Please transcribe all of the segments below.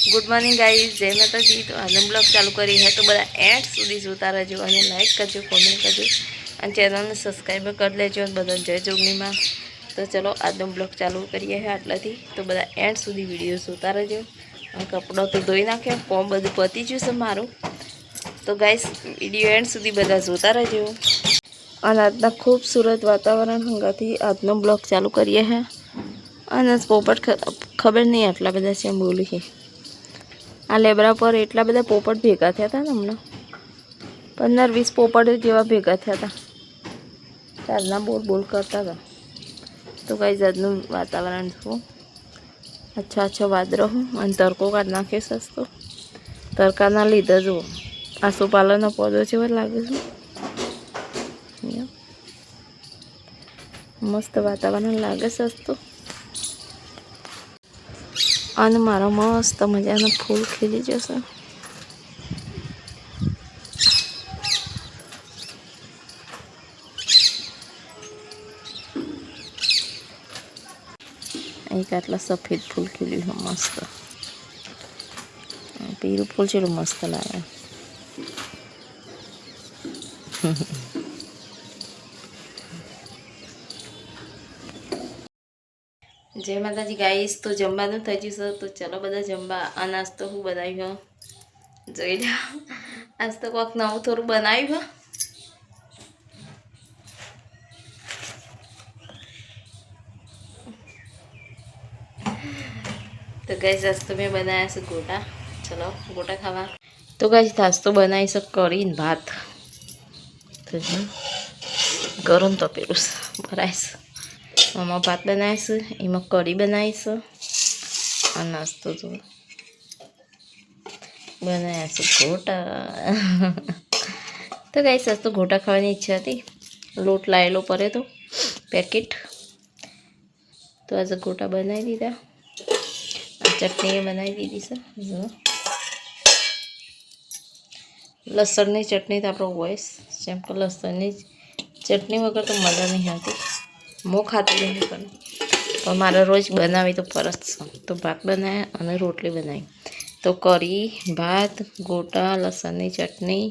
Good morning guys જય માતાજી. તો આજનો બ્લોગ ચાલુ કરી હે, તો બધા એન્ડ સુધી જોતા રહેજો અને લાઈક કરજો કોમેન્ટ કરજો. અને ચેનલને સબસ્ક્રાઈબ કરી લેજો અને બધાને જય જોગણીમાં. તો ચલો, આજનો બ્લોગ ચાલુ કરીએ હે આટલાથી. તો બધા એન્ડ સુધી વીડિયો જોતા રહેજો. અને કપડો તો ધોઈ નાખ્યો કોમ બધું પતી ગયું છે મારું. તો ગાઈઝ વીડિયો એન્ડ સુધી બધા જોતા રહેજો. અને આજના ખૂબસૂરત વાતાવરણ હંગાથી આજનો બ્લોગ ચાલુ કરીએ હે. અને પોપટ ખબર નહીં આટલા બધા છે એમ બોલી છે. આ લેબરા પર એટલા બધા પોપટ ભેગા થયા હતા ને હમણાં. પંદર વીસ પોપટ જેવા ભેગા થયા હતા. ચારના બોલ બોલ કરતા હતા. તો કઈ જાતનું વાતાવરણ જુઓ અચ્છા અચ્છા વાદરો અને તડકો કાઢ નાખે સસ્તો. તડકાના લીધે જુઓ. આસુપાલનનો પૌધો જેવો લાગે છે. મસ્ત વાતાવરણ લાગે સસ્તું. અને મારા મસ્ત મજાના ફૂલ ખીલી જશે. એક આટલા સફેદ ફૂલ ખીલ્યું છે, મસ્ત. પીરું ફૂલ છે મસ્ત લાગે. જય માતાજી ગાઈસ તો જમવાનું થઈ ગયું છે, તો ચલો બધા જમવા. આ નાસ્તો હું બનાવ્યો? જોઈ લો. આજ તો કોઈક નવું થોડું બનાવ્યું. તો ગાઈસ આજ તો મેં બનાવ્યા છે ગોટા. ચલો, ગોટા ખાવા. તો ગાઈસ નાસ્તો બનાવી છે કરીને ભાત. ગરમ તો પેલું ભરાય છે. આમાં ભાત બનાવીશું એમાં કઢી બનાવીશું અને નાસ્તો તો બનાવ્યા છે ગોટા તો ગાઈ સસ્તો ગોટા ખાવાની ઈચ્છા હતી લોટ લાયેલો પડે તો પેકેટ તો આજે ગોટા બનાવી દીધા ચટણી બનાવી દીધી છે લસણની ચટણી તો આપણો વોઇસ જેમ કે લસણની ચટણી વગર તો મજા નહીં આવતી હું ખાતી નહીં પણ. તો મારે રોજ બનાવી તો પરત તો ભાત બનાવ્યા અને રોટલી બનાવી તો કરી, ભાત, ગોટા, લસણની ચટણી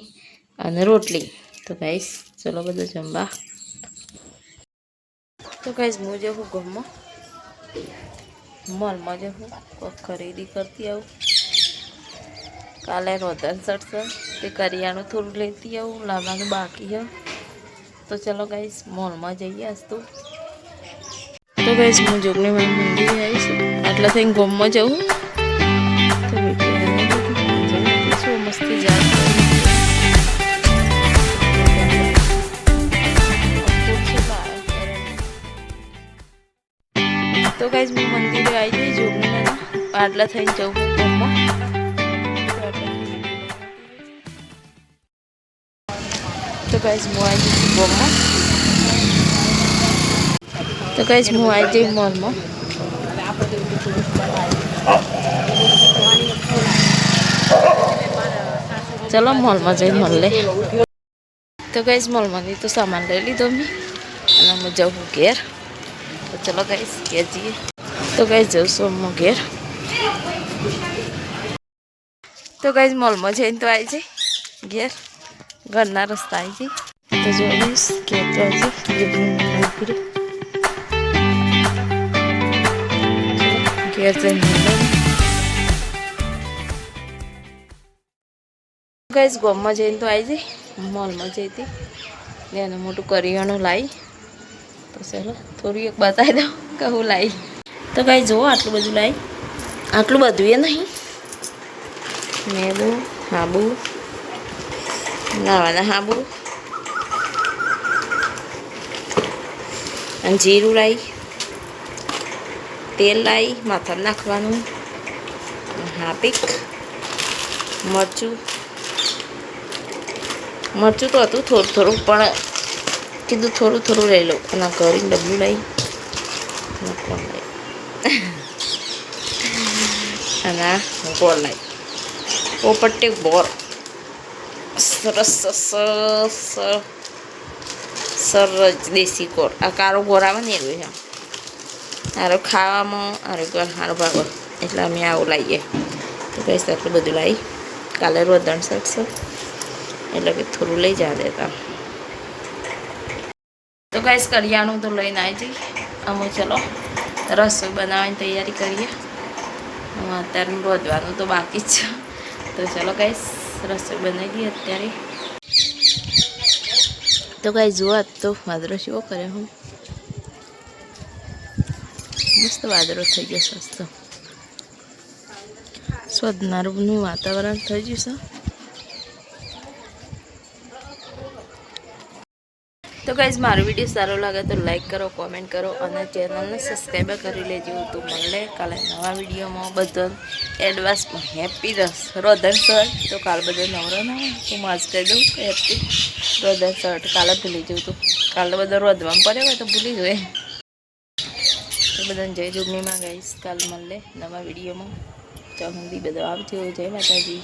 અને રોટલી. તો ગાઈસ, ચલો બધું જમવા. તો ગાઈશ હું જવું ગમમાં મોલમાં જવું કોઈક ખરીદી કરતી આવું. કાલે રોધન ચડશે તે કરિયાણું થોડું લેતી આવું. લાવવાનું બાકી છે. તો ચલો ગાઈશ મોલમાં જઈએ આજ તો. તો ગાઈસ હું જોગણી માં મંદિર આવીશ આટલા થઈને ગોમમાં જવું. તો શું મસ્તી જાય. તો ગાઈસ હું મંદિરે આવી જઈ જોગણીના આટલા થઈને જવું ગોમમાં. તો ગાઈસ હું આવી જઈશ ગોમમાં. તો ગાઈસ હું આવી જઈ મોલમાં. ચલો મોલમાં જઈ મોલ લે. તો ગાઈસ મોલમાંથી તો સામાન લઈ લીધો મેં. અને હું જવું ઘેર. તો ચલો ગાઈસ ઘેર જઈએ. તો કહીશ જઉં છું હું ઘેર. તો ગાઈસ મોલમાં જઈને તો આવી જઈ. ઘેર. ઘરના રસ્તા આવી જઈ. તો જોઈશ ઘેર તો આવી જઈ. જઈને મળે ગોમમાં જઈને તો આવી જઈ. મોલમાં જઈ હતી. ને એનું મોટું કરિયાણું લાવી તો ચાલો, થોડું એક બતાવી દઉં કે હું લાવી તો કાંઈ જુઓ, આટલું બધું લાવી આટલું બધું એ નહીં. મેબુ હાબુ, નાવાના હાબુ. અને જીરું લાવી તેલ લાવી માથામાં નાખવાનું હાપીક મરચું. મરચું તો હતું થોડું થોડું, પણ કીધું થોડું થોડું લઈ લઉં અને ઘરે ડબલું લઈ નાખવાનું. અને ગોળ લાવી પોપટ્ટે ગોળ. સરસ સરસ સરસ દેશી ગોળ. આ કાળો ગોળ આવે ને એવું છે સારો ખાવામાં સારું સારો ભાગો. એટલે અમે આવું લાવીએ તો કઈ આટલું બધું લાવી કાલે રોદણ શકશે એટલે કે થોડું લઈ જા દેતા તો કઈ કરિયાણું તો લઈને આવી જઈ અમે ચલો, રસોઈ બનાવવાની તૈયારી કરીએ. હું અત્યારે રોધવાનું તો બાકી જ છે. તો ચલો કઈ રસોઈ બનાવી દઈએ અત્યારે. તો કઈ આજ તો વાદળો શેવો કરે હું. મસ્ત વાદળો થઈ ગયો સસ્તો સ્વદનારું વાતાવરણ થઈ ગયું છે. તો ગાઈઝ મારો વીડિયો સારો લાગે તો લાઈક કરો કોમેન્ટ કરો અને ચેનલને સબસ્ક્રાઈબ કરી લેજો તો મળે કાલે નવા વિડીયોમાં. બધો એડવાન્સમાં હેપી રસ. રોધન શર્ટ તો કાલ બધો નવરો ના તો માજ કહી દઉં હેપી રોધન શર્ટ કાલે ભૂલી જવું તો. કાલે બધો રોધવામાં પડ્યો હોય તો ભૂલી જોઈએ બધાને જય જોગણીમાં ગઈશ કાલ મળે નવા વિડીયોમાં. તો સુધી બધો આવજો. જય માતાજી.